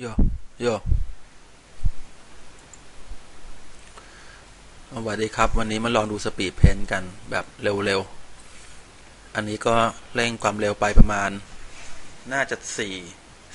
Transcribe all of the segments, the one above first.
โยโยสวัสดีครับ วันนี้มาลองดูสปีดเพนท์กันแบบเร็วๆ อันนี้ก็เร่งความเร็วไปประมาณ น่าจะสี่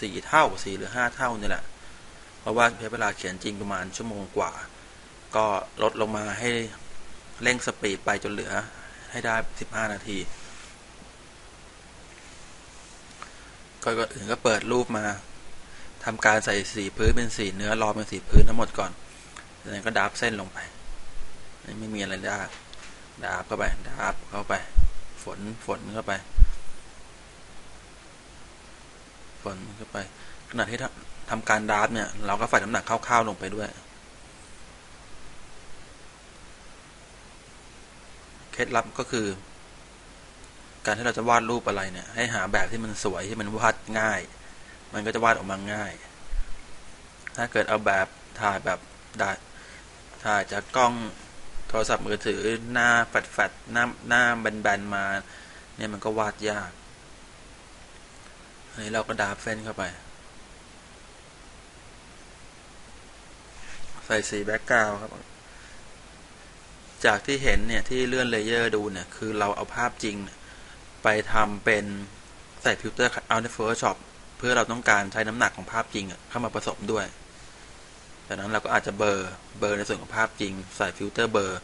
สี่เท่าสี่หรือห้าเท่านี่แหละ เพราะว่าใช้เวลาเขียนจริงประมาณชั่วโมงกว่า ก็ลดลงมาให้เร่งสปีดไปจนเหลือให้ได้สิบห้านาทีก็อื่นก็เปิดรูปมา ทำการใส่สีพื้นเป็นสีเนื้อรอเป็นสีพื้นทั้งหมดก่อนจากนั้นก็ดับเส้นลงไป ไม่มีอะไรดาบดาบเข้าไปดาบเข้าไป ฝนฝนเข้าไป ฝนเข้าไป ขณะที่ทำทำการดาบเนี่ย เราก็ใส่น้ำหนักคร่าวๆลงไปด้วย เคล็ดลับก็คือ การที่เราจะวาดรูปอะไรเนี่ย ให้หาแบบที่มันสวยที่มันวาดง่าย มันก็จะวาดออกมาง่าย ถ้าเกิดเอาแบบถ่ายแบบดาถ่ายจากกล้องโทรศัพท์มือถือหน้าแฟดๆหน้าหน้าแบนๆมาเนี่ยมันก็วาดยากอันนี้เราก็ดาบเส้นเข้าไป ใส่สีแบ็กกราวครับ จากที่เห็นเนี่ยที่เลื่อนเลเยอร์ดูเนี่ย คือเราเอาภาพจริง ไปทำเป็นใส่ฟิลเตอร์เอาใน Photoshop พื่อเราต้องการใช้น้ำหนักของภาพจริงเข้ามาผสมด้วยจากนั้นเราก็อาจจะเบอร์เบอร์ในส่วนของภาพจริง ใส่ฟิลเตอร์เบอร์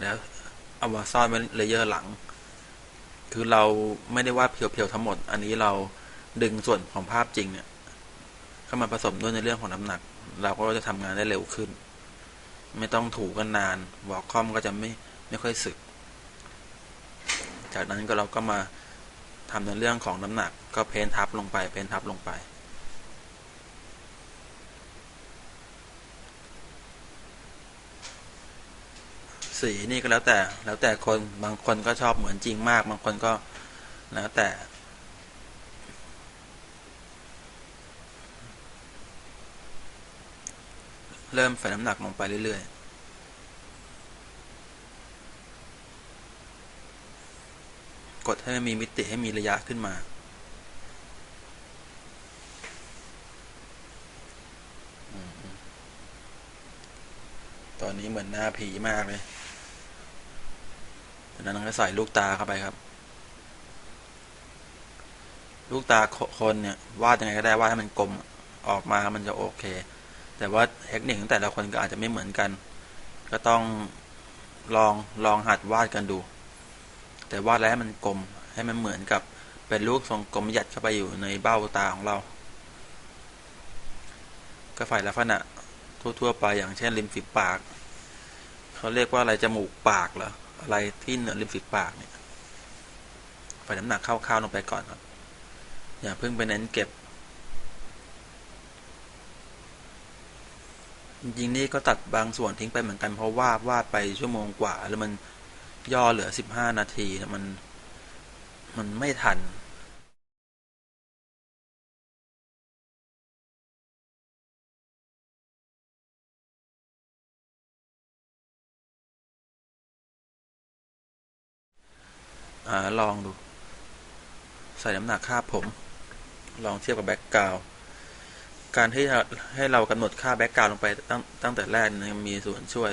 แล้วเอามาซ่อนไว้เลเยอร์หลัง คือเราไม่ได้วาดเพียวๆทั้งหมด อันนี้เราดึงส่วนของภาพจริงเนี่ยเข้ามาผสมด้วยในเรื่องของน้ำหนัก เราก็จะทำงานได้เร็วขึ้น ไม่ต้องถูกันนานวอลคอมก็จะไม่ไม่ค่อยสึก จากนั้นก็เราก็มา ทำในเรื่องของน้ำหนักก็เพนทับลงไป เพนทับลงไป สีนี่ก็แล้วแต่แล้วแต่คนบางคนก็ชอบเหมือนจริงมาก บางคนก็แล้วแต่เริ่มใส่น้ำหนักลงไปเรื่อย ๆ กดให้มันมีมิติให้มีระยะขึ้นมา ตอนนี้เหมือนหน้าผีมากเลยจากนั้นก็ใส่ลูกตาเข้าไปครับ ลูกตาคนเนี่ย วาดยังไงก็ได้วาดให้มันกลมออกมามันจะโอเค แต่ว่าเทคนิคของแต่ละคนก็อาจจะไม่เหมือนกัน ก็ต้องลองลองหัดวาดกันดู แต่วาดแล้วมันกลมให้มันเหมือนกับเป็นลูกทรงกลมยัดเข้าไปอยู่ในเบ้าตาของเรา ก็ฝ่ายลักษณะทั่วๆไปอย่างเช่นริมฝีปาก เขาเรียกว่าอะไรจมูกปากเหรออะไรที่เหนือริมฝีปากเนี่ยฝ่ายน้ำหนักเข้าๆลงไปก่อนครับ อย่าเพิ่งไปเน้นเก็บ จริงๆนี่ก็ตัดบางส่วนทิ้งไปเหมือนกันเพราะวาดวาดไปชั่วโมงกว่า แล้วมัน ย่อเหลือสิบห้านาทีมัน มันไม่ทันอ่าลองดู ใส่น้ำหนักค่าผม ลองเทียบกับแบ็กกราวการที่ให้เรากำหนดค่าแบ็กกราวลงไปตั้งตั้งแต่แรกเนี่ยมีส่วนช่วย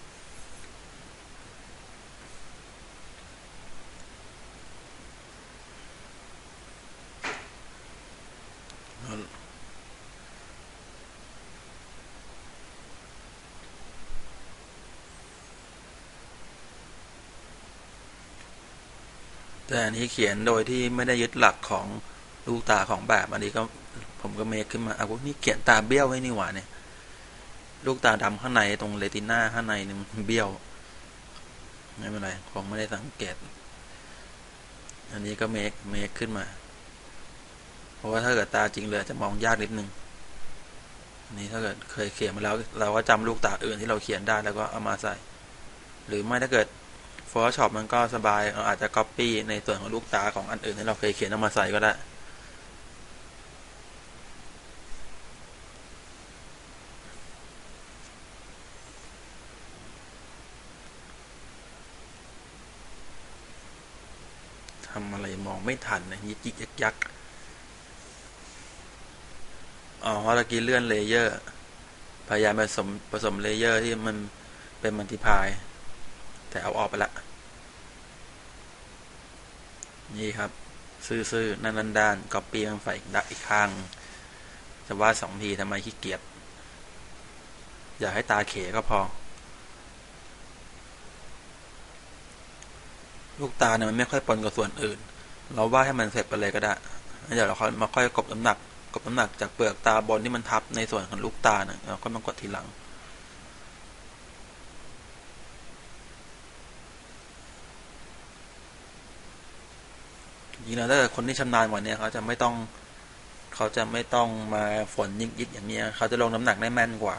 แต่อันนี้เขียนโดยที่ไม่ได้ยึดหลักของลูกตาของแบบ อันนี้ก็ผมก็เมคขึ้นมาอะพวกนี้เขียนตาเบี้ยวไว้นี่หว่าเนี่ย ลูกตาดำข้างในตรงเรติน่าข้างในนี่มันเบี้ยว ไม่เป็นไรคงไม่ได้สังเกต อันนี้ก็เมคเมคขึ้นมา เพราะว่าถ้าเกิดตาจริงเลยจะมองยากนิดนึงอันนี้ถ้าเกิดเคยเขียนมาแล้ว เราก็จำลูกตาอื่นที่เราเขียนได้แล้วก็เอามาใส่ หรือไม่ถ้าเกิด Photoshop มันก็สบาย เราอาจจะ Copy ในส่วนของลูกตาของอันอื่นที่เราเคยเขียนออกมาใส่ก็ได้ทำอะไรมองไม่ทันนะยิกยิกยักยักอ๋อเพราะตะกี้เลื่อนเลเยอร์ พยายามผสมผสมเลเยอร์ที่มันเป็นมัลติพาย แต่เอาออกไปละ นี่ครับ ซื่อๆนั่นด้านก๊อปปี้มันใส่ดักอีกข้าง จะวาดสองทีทำไมขี้เกียจอย่าให้ตาเขก็พอ ลูกตาเนี่ยมันไม่ค่อยปนกับส่วนอื่น เราวาดให้มันเสร็จไปเลยก็ได้แล้วเดี๋ยวเราค่อยมาค่อยกบน้ำหนักกบน้ำหนักจากเปลือกตาบนที่มันทับในส่วนของลูกตาเนี่ยเราก็มากดทีหลัง จริงๆแล้วถ้าเกิดคนที่ชำนาญกว่านี้เขาจะไม่ต้องเขาจะไม่ต้องมาฝนยิกยิกอย่างนี้เขาจะลงน้ำหนักได้แม่นกว่า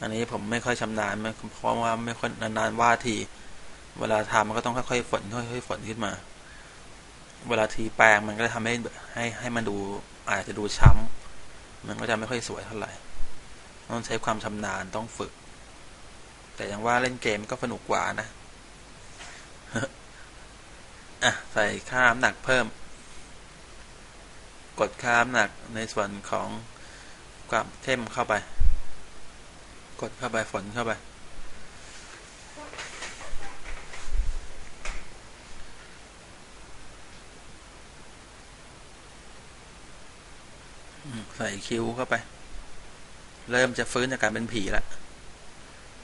อันนี้ผมไม่ค่อยชำนาญเพราะว่าไม่ค่อยนานๆว่าทีเวลาทำมันก็ต้องค่อยๆฝนค่อยๆฝนขึ้นมา เวลาทีแปลงมันก็จะทำให้ให้ให้มันดูอาจจะดูช้ำมันก็จะไม่ค่อยสวยเท่าไหร่ต้องใช้ความชำนาญต้องฝึก แต่อย่างว่าเล่นเกมก็สนุกกว่านะ อะใส่ค่าน้ำหนักเพิ่ม กดค่าน้ำหนักในส่วนของความเข้มเข้าไป กดเข้าไปฝนเข้าไป ใส่คิ้วเข้าไป เริ่มจะฟื้นจากการเป็นผีแล้ว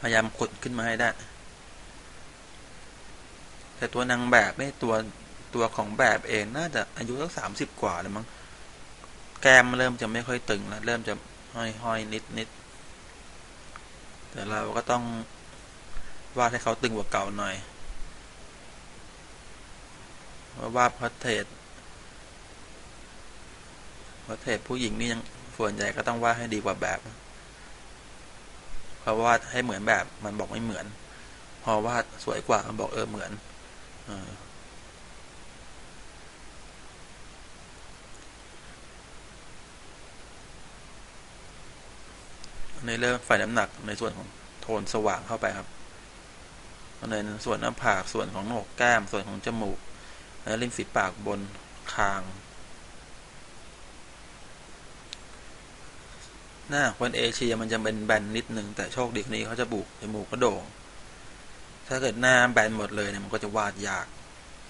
พยายามกดขึ้นมาให้ได้ แต่ตัวนางแบบไม่ตัวตัวของแบบเองน่าจะอายุสักสามสิบกว่าแล้วมั้งแก้มเริ่มจะไม่ค่อยตึงแล้วเริ่มจะห้อยห้อยนิดนิดแต่เราก็ต้องวาดให้เขาตึงกว่าเก่าหน่อยว่าวาดพัทเทศพัทเทศผู้หญิงนี่ยังส่วนใหญ่ก็ต้องวาดให้ดีกว่าแบบเพราะวาดให้เหมือนแบบมันบอกไม่เหมือน พอวาดสวยกว่ามันบอกเออเหมือน ในเริ่มไฟน้ำหนักในส่วนของโทนสว่างเข้าไปครับในส่วนหน้าผากส่วนของโหนกแก้มส่วนของจมูก และริมฝีปากบนคาง หน้าคนเอเชียมันจะเป็นแบนนิดนึงแต่โชคดีคนนี้เขาจะบุกจมูกก็โด่ง ถ้าเกิดหน้าแบนหมดเลยเนี่ยมันก็จะวาดยาก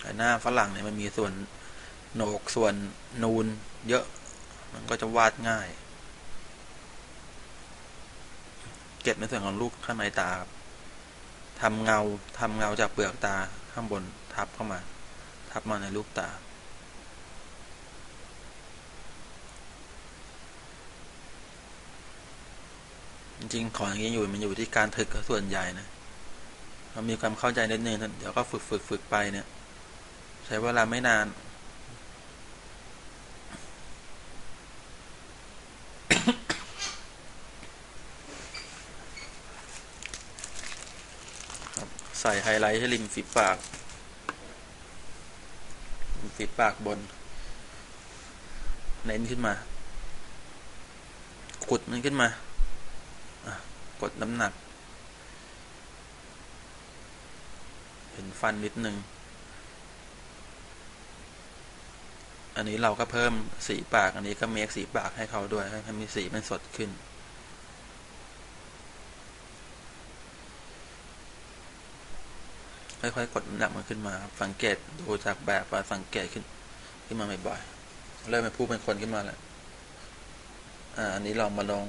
แต่หน้าฝรั่งเนี่ยมันมีส่วนโหนกส่วนนูนเยอะ มันก็จะวาดง่าย เก็บในส่วนของลูกข้างในตาครับทำเงาทำเงาจากเปลือกตาข้างบนทับเข้ามา ทับมาในลูกตาจริงๆของอย่างนี้อยู่มันอยู่ที่การถึกส่วนใหญ่นะ เรามีความเข้าใจนิดนึงเดี๋ยวก็ฝึกฝึกฝึกไปเนี่ย ใช้เวลาไม่นาน ใส่ไฮไลท์ให้ริมฝีปากฝีปากบน เน้นขึ้นมากดมันขึ้นมา กดน้ำหนัก เห็น ฟันนิดนึง อันนี้เราก็เพิ่มสีปาก อันนี้ก็เมคสีปากให้เขาด้วยให้มีสีมันสดขึ้น ค่อยๆกดน้ำหนักมันขึ้นมา สังเกตดูจากแบบว่าสังเกตขึ้น ขึ้นมาบ่อยๆเริ่มเป็นผู้เป็นคนขึ้นมาแล้วอ่าอันนี้ลองมาลอง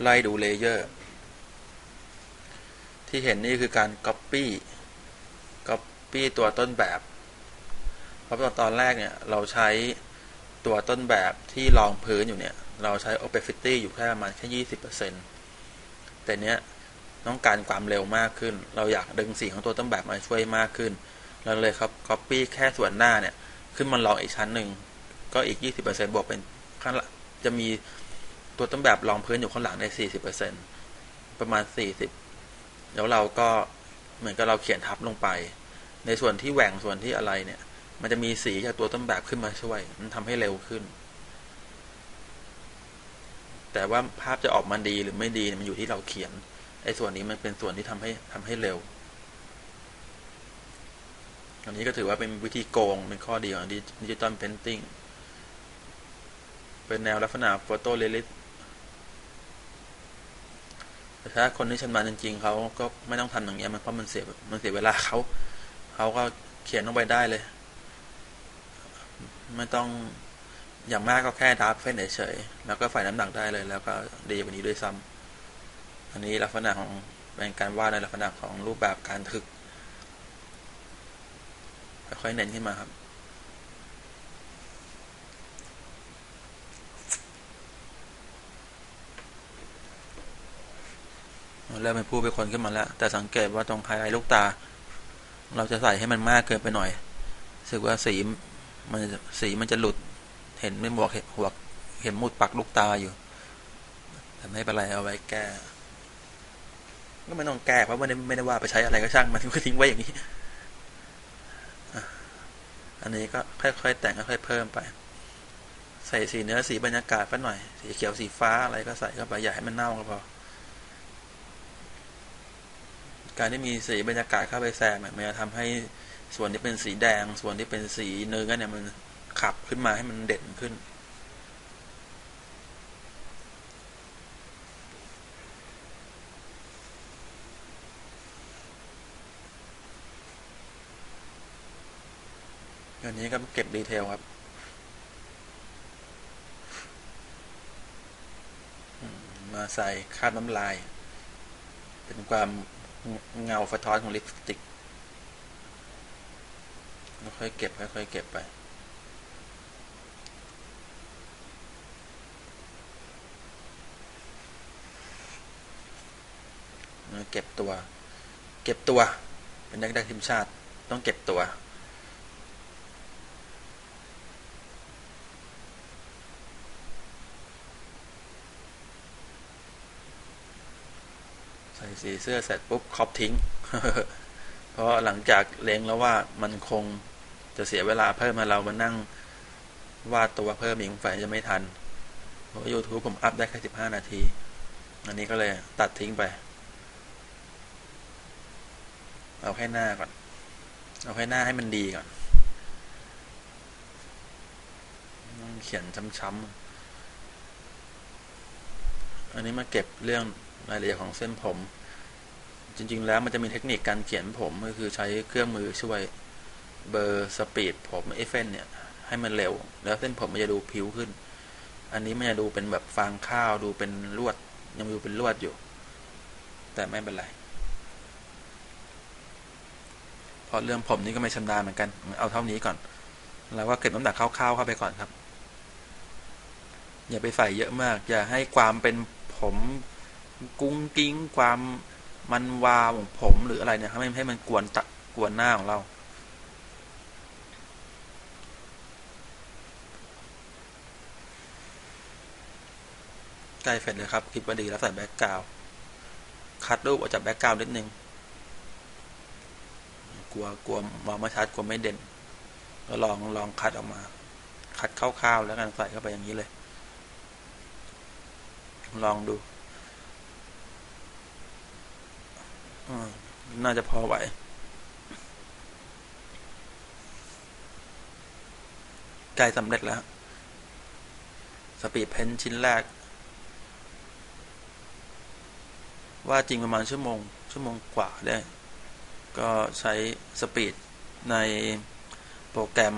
ไล่ดูเลเยอร์ที่เห็นนี่คือการ Copy Copy ตัวต้นแบบ เพราะตอนแรกเนี่ยเราใช้ตัวต้นแบบที่รองพื้นอยู่เนี่ย เราใช้ opacity อยู่แค่ประมาณแค่ยี่สิบเปอร์เซ็นแต่เนี้ยต้องการความเร็วมากขึ้น เราอยากดึงสีของตัวต้นแบบมาช่วยมากขึ้น เราเลยครับ copy แค่ส่วนหน้าเนี่ย ขึ้นมาลองอีกชั้นหนึ่ง ก็อีก 20%บวกเป็นข้างจะมีตัวต้นแบบรองพื้นอยู่ข้างหลังใน 40%ประมาณ 40 แล้วเราก็เหมือนกับเราเขียนทับลงไป ในส่วนที่แหว่งส่วนที่อะไรเนี่ย มันจะมีสีจากตัวต้นแบบขึ้นมาช่วย มันทำให้เร็วขึ้น แต่ว่าภาพจะออกมาดีหรือไม่ดีมันอยู่ที่เราเขียนไอ้ส่วนนี้มันเป็นส่วนที่ทำให้ทำให้เร็ว อันนี้ก็ถือว่าเป็นวิธีโกงเป็นข้อดีของดิจิตอลเพนติ้งเป็นแนวลักษณะโฟโตเรลิสแต่ถ้าคนที่ชำนาญจริง ๆ เขาก็ไม่ต้องทำอย่างเงี้ยมันเพราะมันเสียมันเสียเวลาเขา เขาก็เขียนลงไปได้เลย ไม่ต้องอย่างมากก็แค่ดับเฟ้นเฉยๆแล้วก็ฝ่ายน้ำหนักได้เลย แล้วก็ดีกว่านี้ด้วยซ้ำอันนี้ลักษณะของเป็นการวาดในลักษณะของรูปแบบการถึกค่อยๆเน้นขึ้นมาครับเริ่มเป็นผู้เป็นคนขึ้นมาแล้ว แต่สังเกตว่าตรงไฮไลท์ลูกตา เราจะใส่ให้มันมากเกินไปหน่อยรู้สึกว่าสีมันสีมันจะหลุด เห็นไม่หมวกหัวเห็นมุดปักลูกตาอยู่แต่ไม่เป็นไรเอาไว้แก้ก็ไม่ต้องแก้เพราะไม่ได้ไม่ได้ว่าไปใช้อะไรก็ช่างมันก็ทิ้งไว้อย่างนี้อันนี้ก็ค่อยๆแต่งค่อยๆเพิ่มไป ใส่สีเนื้อสีบรรยากาศไปหน่อย สีเขียวสีฟ้าอะไรก็ใส่เข้าไปอย่าให้มันเน่าก็พอ การที่มีสีบรรยากาศเข้าไปแซมมันจะทำให้ส่วนที่เป็นสีแดง ส่วนที่เป็นสีเนื้อเนี่ยมันขับขึ้นมาให้มันเด่นขึ้น อันนี้ก็เก็บดีเทลครับมาใส่คาดน้ำลาย เป็นความ เงาสะท้อนของลิปสติกค่อยเก็บค่อยๆเก็บไป เก็บตัว เก็บตัว เป็นนักดักทีมชาติ ต้องเก็บตัว ส่สีเสื้อเสร็จปุ๊บครอบทิ้ง เพราะหลังจากเล็งแล้วว่ามันคงจะเสียเวลาเพิ่มมาเรามานั่งวาดตัวเพิ่มอีกฝ่ายจะไม่ทัน เพราะยูทูบผมอัพได้แค่สิบห้านาที อันนี้ก็เลยตัดทิ้งไป เอาแค่หน้าก่อน เอาแค่หน้าให้มันดีก่อนต้องเขียนช้ำๆ อันนี้มาเก็บเรื่องรายละเอียดของเส้นผม จริง ๆ แล้วมันจะมีเทคนิคการเขียนผมก็คือใช้เครื่องมือช่วยเบอร์สปีดผมเอฟเฟนเนี่ย ให้มันเร็ว แล้วเส้นผมมันจะดูผิวขึ้น อันนี้มันจะดูเป็นแบบฟางข้าวดูเป็นลวด ยังดูเป็นลวดอยู่ แต่ไม่เป็นไรเพราะเรื่องผมนี่ก็ไม่ชำนาญเหมือนกัน เอาเท่านี้ก่อน แล้วก็เก็บน้ำหนักคร่าวๆเข้าไปก่อนครับ อย่าไปใส่เยอะมาก อย่าให้ความเป็นผมกุ้งกิ้งความ มันวาวของผมหรืออะไรเนี่ยให้ให้มันกวนตะกวนหน้าของเรา ใกล้เสร็จเลยครับคิดว่าดีแล้วใส่แบ็กกราวคัดรูปออกจากแบ็กกราวนิดนึงกลัวกลัวมองไม่ชัดกลัวไม่เด่น ก็ลองลองคัดออกมา คัดคร่าวๆแล้วกันใส่เข้าไปอย่างนี้เลย ลองดู น่าจะพอไหว ใกล้สำเร็จแล้ว สปีดเพนชิ้นแรก ว่าจริงประมาณชั่วโมง ชั่วโมงกว่าได้ ก็ใช้สปีดในโปรแกรม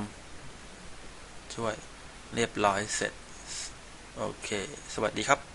ช่วยเรียบร้อยเสร็จ โอเค สวัสดีครับ